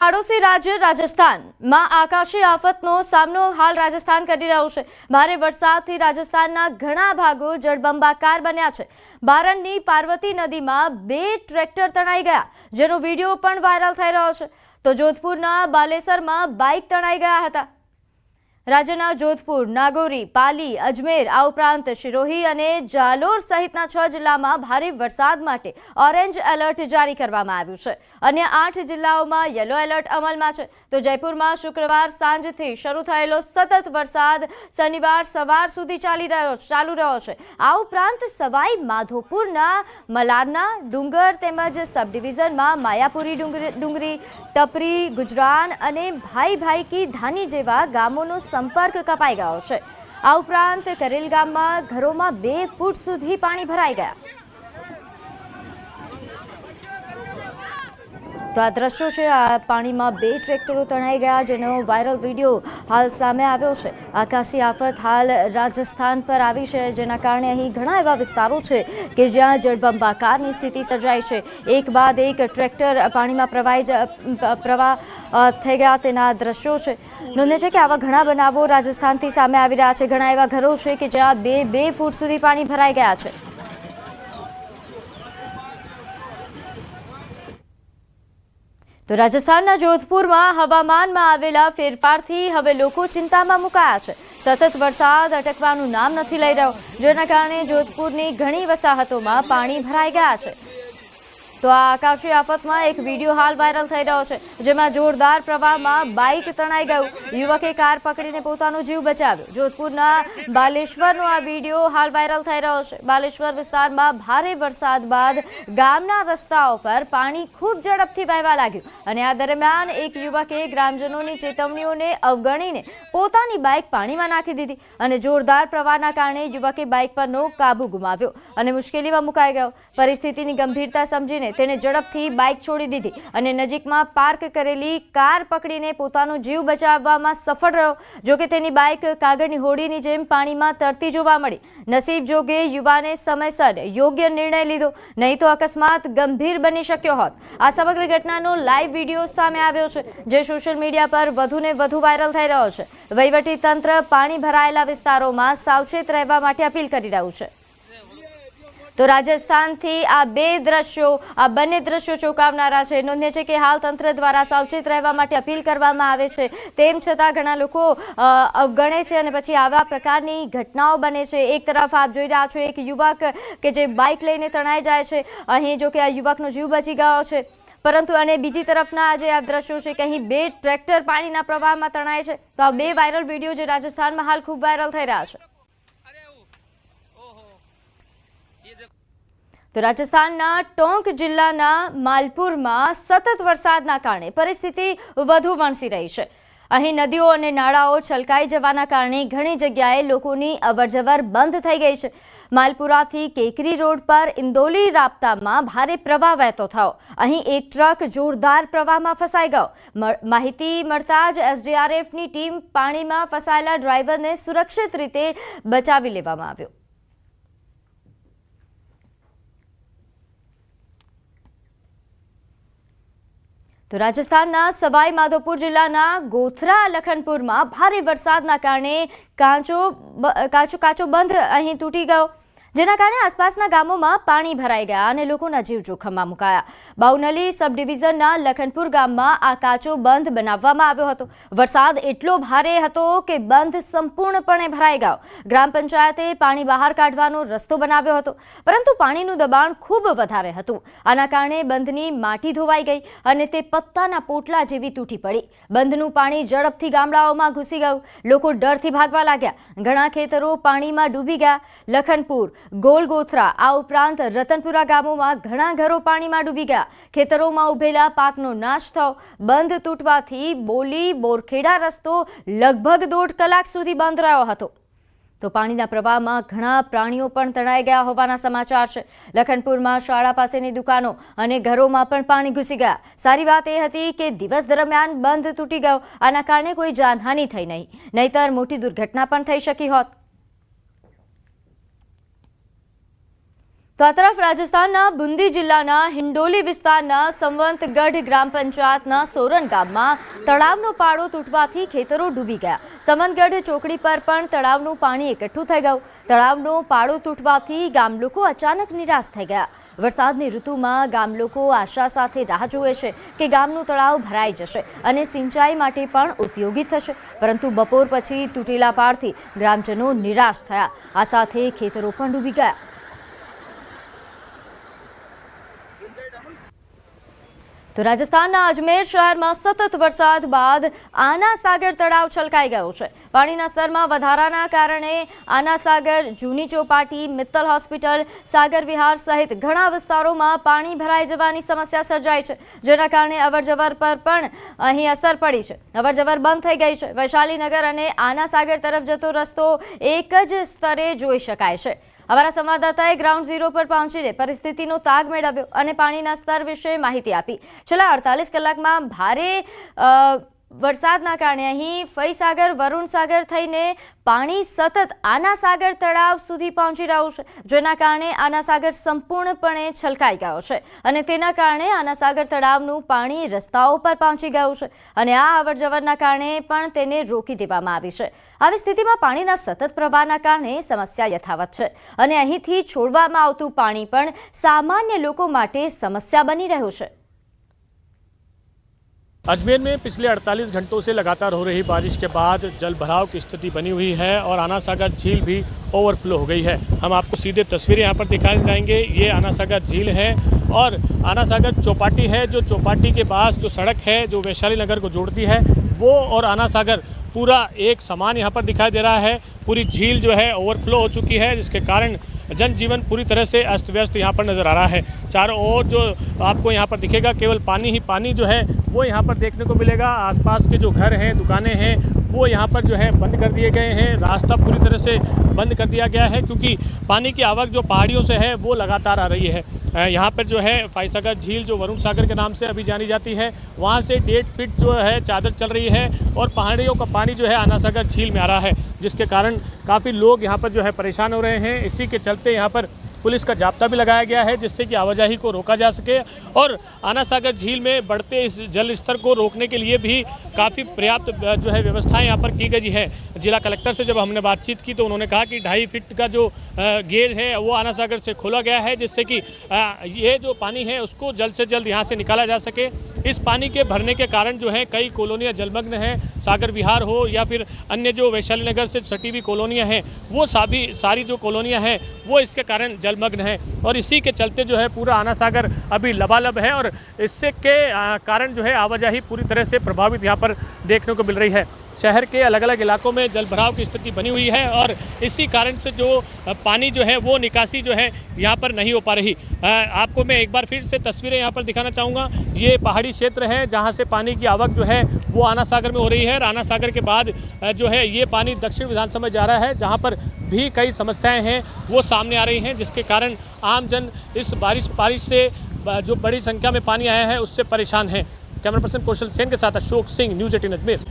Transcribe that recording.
પાડોશી રાજ્ય રાજસ્થાનમાં આકાશી આફતનો સામનો હાલ રાજસ્થાન કરી રહ્યું છે. ભારે વરસાદથી રાજસ્થાનના ઘણા ભાગો જળબંબાકાર બન્યા છે. બારણની પાર્વતી નદીમાં બે ટ્રેક્ટર તણાઈ ગયા, જેનો વીડિયો પણ વાયરલ થઈ રહ્યો છે. તો જોધપુરના બાલેસરમાં બાઇક તણાઈ ગયા હતા. રાજ્યના જોધપુર, નાગોરી, પાલી, અજમેર, આ ઉપરાંત શિરોહી અને જાલોર સહિતના છ જિલ્લામાં ભારે વરસાદ માટે ઓરેન્જ એલર્ટ જારી કરવામાં આવ્યું છે. અન્ય આઠ જિલ્લાઓમાં યલો એલર્ટ અમલમાં છે. તો જયપુરમાં શુક્રવાર સાંજથી શરૂ થયેલો સતત વરસાદ શનિવાર સવાર સુધી ચાલી રહ્યો ચાલુ રહ્યો છે. આ ઉપરાંત સવાઈ માધોપુરના મલારના ડુંગર તેમજ સબ ડિવિઝનમાં માયાપુરી ડુંગરી, ટપરી, ગુજરાન અને ભાઈ ભાઈ કી ધાની જેવા ગામોનો સંપર્ક કપાઈ ગયો છે. આ ઉપરાંત કરેલ ગામમાં ઘરોમાં બે ફૂટ સુધી પાણી ભરાઈ ગયા. તો આ દ્રશ્યો છે, આ પાણીમાં બે ટ્રેક્ટરો તણાઈ ગયા, જેનો વાયરલ વીડિયો હાલ સામે આવ્યો છે. આકાશી આફત હાલ રાજસ્થાન પર આવી છે, જેના કારણે અહીં ઘણા એવા વિસ્તારો છે કે જ્યાં જળબંબાકારની સ્થિતિ સર્જાઈ છે. એક બાદ એક ટ્રેક્ટર પાણીમાં પ્રવાહી પ્રવાહ થઈ ગયા તેના દ્રશ્યો છે. નોંધે છે કે આવા ઘણા બનાવો રાજસ્થાનથી સામે આવી રહ્યા છે. ઘણા એવા ઘરો છે કે જ્યાં બે બે ફૂટ સુધી પાણી ભરાઈ ગયા છે. તો રાજસ્થાનના જોધપુરમાં હવામાનમાં આવેલા ફેરફારથી હવે લોકો ચિંતામાં મુકાયા છે. સતત વરસાદ અટકવાનું નામ નથી લઈ રહ્યો, જેના કારણે જોધપુરની ઘણી વસાહતોમાં પાણી ભરાઈ ગયા છે. તો આ આકાશી આફતમાં એક વીડિયો હાલ વાયરલ થઈ રહ્યો છે, જેમાં જોરદાર પ્રવાહમાં બાઇક તણાઈ ગયું. યુવકે કાર પકડીને પોતાનો જીવ બચાવ્યો. જોધપુરના બાલેશ્વરનો આ વીડિયો હાલ વાયરલ થઈ રહ્યો છે. બાલેશ્વર વિસ્તારમાં ભારે વરસાદ બાદ ગામના રસ્તાઓ પર પાણી ખૂબ ઝડપથી વહેવા લાગ્યું અને આ દરમિયાન એક યુવકે ગ્રામજનોની ચેતવણીઓને અવગણીને પોતાની બાઇક પાણીમાં નાખી દીધી અને જોરદાર પ્રવાહના કારણે યુવકે બાઇક પરનો કાબુ ગુમાવ્યો અને મુશ્કેલીમાં મુકાઈ ગયો. પરિસ્થિતિની ગંભીરતા સમજીને તેણે ઝડપથી બાઇક છોડી દીધી અને નજીકમાં પાર્ક કરેલી કાર પકડીને પોતાનો જીવ બચાવવામાં સફળ રહ્યો. જોકે તેની બાઇક કાગળની હોડીની જેમ પાણીમાં તરતી જોવા મળી. નસીબ જોગે યુવાને સમયસર યોગ્ય નિર્ણય લીધો, નહીં તો અકસ્માત ગંભીર બની શક્યો હોત. આ સમગ્ર ઘટનાનો લાઈવ વીડિયો સામે આવ્યો છે, જે સોશિયલ મીડિયા પર વધુને વધુ વાયરલ થઈ રહ્યો છે. વહીવટી તંત્ર પાણી ભરાયેલા વિસ્તારોમાં સાવચેત રહેવા માટે અપીલ કરી રહ્યું છે. તો રાજસ્થાનથી આ બે દ્રશ્યો, આ બંને દ્રશ્યો ચોંકાવનારા છે. નોંધે છે કે હાલ તંત્ર દ્વારા સાવચેત રહેવા માટે અપીલ કરવામાં આવે છે. તેમ છતાં ઘણા લોકો અવગણે છે અને પછી આવા પ્રકારની ઘટનાઓ બને છે. એક તરફ આપ જોઈ રહ્યા છો એક યુવક કે જે બાઇક લઈને તણાઈ જાય છે. અહીં જો કે આ યુવકનો જીવ બચી ગયો છે. પરંતુ અને બીજી તરફના આજે આ દ્રશ્યો છે કે અહીં બે ટ્રેક્ટર પાણીના પ્રવાહમાં તણાય છે. તો આ બે વાયરલ વીડિયો જે રાજસ્થાનમાં હાલ ખૂબ વાયરલ થઈ રહ્યા છે. તો રાજસ્થાનના ટોંક જિલ્લાના માલપુરમાં સતત વરસાદના કારણે પરિસ્થિતિ વધુ વણસી રહી છે. અહીં નદીઓ અને નાળાઓ છલકાઈ જવાના કારણે ઘણી જગ્યાએ લોકોની અવરજવર બંધ થઈ ગઈ છે. માલપુરાથી કેકરી રોડ પર ઇન્દોલી રાબતામાં ભારે પ્રવાહ વહેતો થયો. અહીં એક ટ્રક જોરદાર પ્રવાહમાં ફસાઈ ગયો. માહિતી મળતા જ એસડીઆરએફની ટીમ પાણીમાં ફસાયેલા ડ્રાઈવરને સુરક્ષિત રીતે બચાવી લેવામાં આવ્યો. તો રાજસ્થાનના સવાઈ માધોપુર જિલ્લાના ગોથરા લખનપુરમાં ભારે વરસાદના કારણે કાચો કાચો કાચો બંધ અહીં તૂટી ગયો. જેના કારણે આસપાસના ગામોમાં પાણી ભરાઈ ગયા અને લોકોના જીવ જોખમમાં મુકાયા. બાઉનલી સબ ડિવિઝનના લખનપુર ગામમાં આ કાચો બંધ બનાવવામાં આવ્યો હતો. વરસાદ એટલો ભારે હતો કે બંધ સંપૂર્ણપણે ભરાઈ ગયો. ગ્રામ પંચાયતે પાણી બહાર કાઢવાનો રસ્તો બનાવ્યો હતો. પરંતુ પાણીનું દબાણ ખૂબ વધારે હતું. આના કારણે બંધની માટી ધોવાઈ ગઈ અને તે પત્તાના પોટલા જેવી તૂટી પડી. બંધનું પાણી ઝડપથી ગામડાઓમાં ઘૂસી ગયું. લોકો ડરથી ભાગવા લાગ્યા. ઘણા ખેતરો પાણીમાં ડૂબી ગયા. લખનપુર ગોલગોથરા આ ઉપરાંત રતનપુરા ગામોમાં ઘણા ઘરો પાણીમાં ડૂબી ગયા. ખેતરોમાં ઉભેલા પાકનો નાશ થયો. બંધ તૂટવાથી બોલી બોરખેડા રસ્તો લગભગ દોઢ કલાક સુધી બંધ રહ્યો હતો. તો પાણીના પ્રવાહમાં ઘણા પ્રાણીઓ પણ તણાઈ ગયા હોવાના સમાચાર છે. લખનપુરમાં શાળા પાસેની દુકાનો અને ઘરોમાં પણ પાણી ઘૂસી ગયા. સારી વાત એ હતી કે દિવસ દરમિયાન બંધ તૂટી ગયો. આના કારણે કોઈ જાનહાનિ થઈ નહીં. નહીતર મોટી દુર્ઘટના પણ થઈ શકી હોત. તો તરફ રાજસ્થાનના બુંદી જિલ્લાના હિંડોલી વિસ્તારના સંવંતગઢ ગ્રામ પંચાયતના સોરન ગામમાં તળાવનો પાડો તૂટવાથી ખેતરો ડૂબી ગયા. સંવંતગઢ ચોકડી પર પણ તળાવનું પાણી એકઠું થઈ ગયું. તળાવનો પાડો તૂટવાથી ગામ લોકો અચાનક નિરાશ થઈ ગયા. વરસાદની ઋતુમાં ગામ લોકો આશા સાથે રાહ જુએ છે કે ગામનું તળાવ ભરાઈ જશે અને સિંચાઈ માટે પણ ઉપયોગી થશે. પરંતુ બપોર પછી તૂટેલા પાડથી ગ્રામજનો નિરાશ થયા. આ સાથે ખેતરો પણ ડૂબી ગયા. તો રાજસ્થાનના અજમેર શહેરમાં સતત વરસાદ બાદ આના સાગર તળાવ છલકાઈ ગયો છે. પાણીના સ્તરમાં વધારાના કારણે આના સાગર, જૂની ચોપાટી, મિત્તલ હોસ્પિટલ, સાગર વિહાર સહિત ઘણા વિસ્તારોમાં પાણી ભરાઈ જવાની સમસ્યા સર્જાઈ છે. જેના કારણે અવરજવર પર પણ અહીં અસર પડી છે. અવરજવર બંધ થઈ ગઈ છે. વૈશાલીનગર અને આના સાગર તરફ જતો રસ્તો એક જ સ્તરે જોઈ શકાય છે. અમારા સંવાદદાતાએ ગ્રાઉન્ડ ઝીરો પર પહોંચીને પરિસ્થિતિનો તાગ મેળવ્યો અને પાણીના સ્તર વિશે માહિતી આપી. છેલ્લા અડતાલીસ કલાકમાં ભારે વરસાદના કારણે અહીં ફઈસાગર, વરુણસાગર થઈને પાણી સતત આના સાગર તળાવ સુધી પહોંચી રહ્યું છે, જેના કારણે આના સાગર સંપૂર્ણપણે છલકાઈ ગયો છે અને તેના કારણે આના સાગર તળાવનું પાણી રસ્તાઓ પર પહોંચી ગયું છે અને આ અવરજવરના કારણે પણ તેને રોકી દેવામાં આવી છે. આવી સ્થિતિમાં પાણીના સતત પ્રવાહના કારણે સમસ્યા યથાવત છે અને અહીંથી છોડવામાં આવતું પાણી પણ સામાન્ય લોકો માટે સમસ્યા બની રહ્યું છે. अजमेर में पिछले 48 घंटों से लगातार हो रही बारिश के बाद जल भराव की स्थिति बनी हुई है और आना सागर झील भी ओवरफ्लो हो गई है। हम आपको सीधे तस्वीरें यहाँ पर दिखाए जाएँगे। ये आना सागर झील है और आना सागर चौपाटी है, जो चौपाटी के पास जो सड़क है, जो वैशाली नगर को जोड़ती है, वो और आना सागर पूरा एक समान यहाँ पर दिखाई दे रहा है। पूरी झील जो है ओवरफ्लो हो चुकी है, जिसके कारण जनजीवन पूरी तरह से अस्त व्यस्त यहाँ पर नज़र आ रहा है चारों ओर जो आपको यहाँ पर दिखेगा केवल पानी ही पानी जो है वो यहाँ पर देखने को मिलेगा आसपास के जो घर हैं दुकानें हैं वो यहाँ पर जो है बंद कर दिए गए हैं। रास्ता पूरी तरह से बंद कर दिया गया है क्योंकि पानी की आवक जो पहाड़ियों से है, वो लगातार आ रही है। यहाँ पर जो है फाइसागर झील जो वरुण सागर के नाम से अभी जानी जाती है, वहाँ से डेढ़ फीट जो है चादर चल रही है और पहाड़ियों का पानी जो है आना सागर झील में आ रहा है, जिसके कारण काफ़ी लोग यहाँ पर जो है परेशान हो रहे हैं। इसी के चलते यहाँ पर पुलिस का जाब्ता भी लगाया गया है जिससे कि आवाजाही को रोका जा सके और आना सागर झील में बढ़ते इस जल स्तर को रोकने के लिए भी काफ़ी पर्याप्त जो है व्यवस्थाएँ यहाँ पर की गई है। जिला कलेक्टर से जब हमने बातचीत की तो उन्होंने कहा कि ढाई फिट का जो गेज है वो आना सागर से खोला गया है जिससे कि ये जो पानी है उसको जल्द से जल्द यहाँ से निकाला जा सके। इस पानी के भरने के कारण जो है कई कॉलोनियाँ जलमग्न हैं, सागर विहार हो या फिर अन्य जो वैशाली नगर से सटी हुई कॉलोनियाँ हैं, वो सभी, सारी जो कॉलोनियाँ हैं, वो इसके कारण जलमग्न हैं और इसी के चलते जो है पूरा आना सागर अभी लबालब है और इससे के आ, कारण जो है आवाजाही पूरी तरह से प्रभावित यहाँ पर देखने को मिल रही है शहर के अलग अलग इलाकों में जल भराव की स्थिति बनी हुई है और इसी कारण से जो पानी जो है वो निकासी जो है यहाँ पर नहीं हो पा रही। आपको मैं एक बार फिर से तस्वीरें यहाँ पर दिखाना चाहूँगा। ये पहाड़ी क्षेत्र है जहाँ से पानी की आवक जो है वो आना सागर में हो रही है। और आना सागर के बाद जो है ये पानी दक्षिण विधानसभा में जा रहा है जहाँ पर भी कई समस्याएँ हैं, वो सामने आ रही हैं, जिसके कारण आम जन इस बारिश बारिश से जो बड़ी संख्या में पानी आया है उससे परेशान हैं। कैमरा पर्सन कौशल सेन के साथ अशोक सिंह, न्यूज़ एटीन अजमेर।